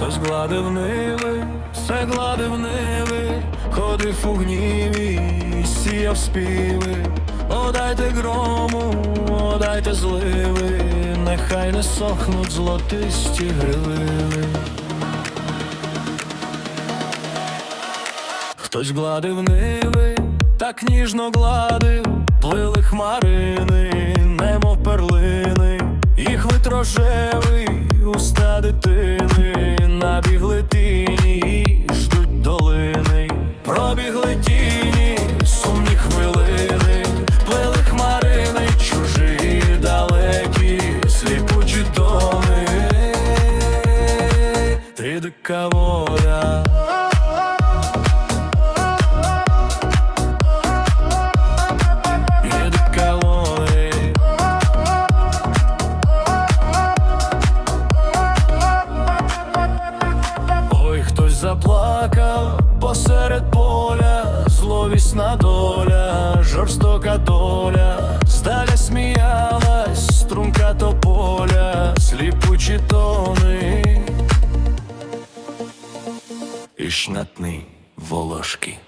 Хтось гладив ниви, все гладив ниви, ходив у гніві, сіяв співи. О, дайте грому, о, дайте зливи, нехай не сохнуть золотисті гривини. Хтось гладив ниви, так ніжно гладив, плили хмарини, немов перлини, їх вид ти дика воля. Є дика воля. Ой, хтось заплакав посеред поля, зловісна доля, жорстока доля, здаля сміялась, струнка тополя, сліпучі тони І шнатні волошки.